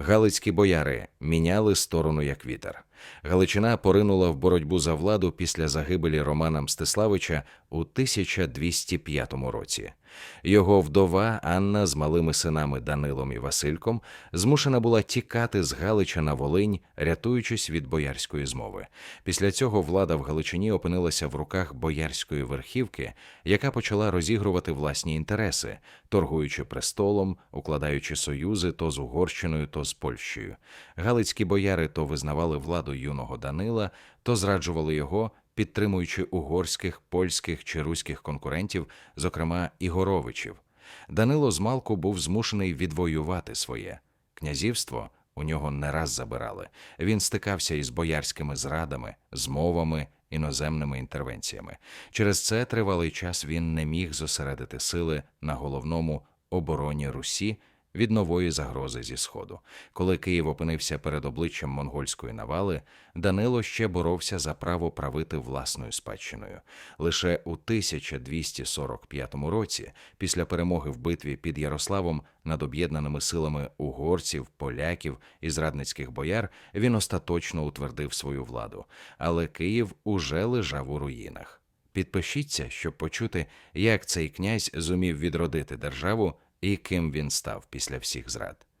Галицькі бояри міняли сторону як вітер. Галичина поринула в боротьбу за владу після загибелі Романа Мстиславича у 1205 році. Його вдова Анна з малими синами Данилом і Васильком змушена була тікати з Галича на Волинь, рятуючись від боярської змови. Після цього влада в Галичині опинилася в руках боярської верхівки, яка почала розігрувати власні інтереси, торгуючи престолом, укладаючи союзи то з Угорщиною, то з Польщею. Галицькі бояри то визнавали владу юного Данила, то зраджували його, підтримуючи угорських, польських чи руських конкурентів, зокрема Ігоровичів. Данило змалку був змушений відвоювати своє князівство. У нього не раз забирали. Він стикався із боярськими зрадами, змовами, іноземними інтервенціями. Через це тривалий час він не міг зосередити сили на головному обороні Русі від нової загрози зі сходу. Коли Київ опинився перед обличчям монгольської навали, Данило ще боровся за право правити власною спадщиною. Лише у 1245 році, після перемоги в битві під Ярославом над об'єднаними силами угорців, поляків і зрадницьких бояр, він остаточно утвердив свою владу. Але Київ уже лежав у руїнах. Підпишіться, щоб почути, як цей князь зумів відродити державу і ким він став після всіх зрад.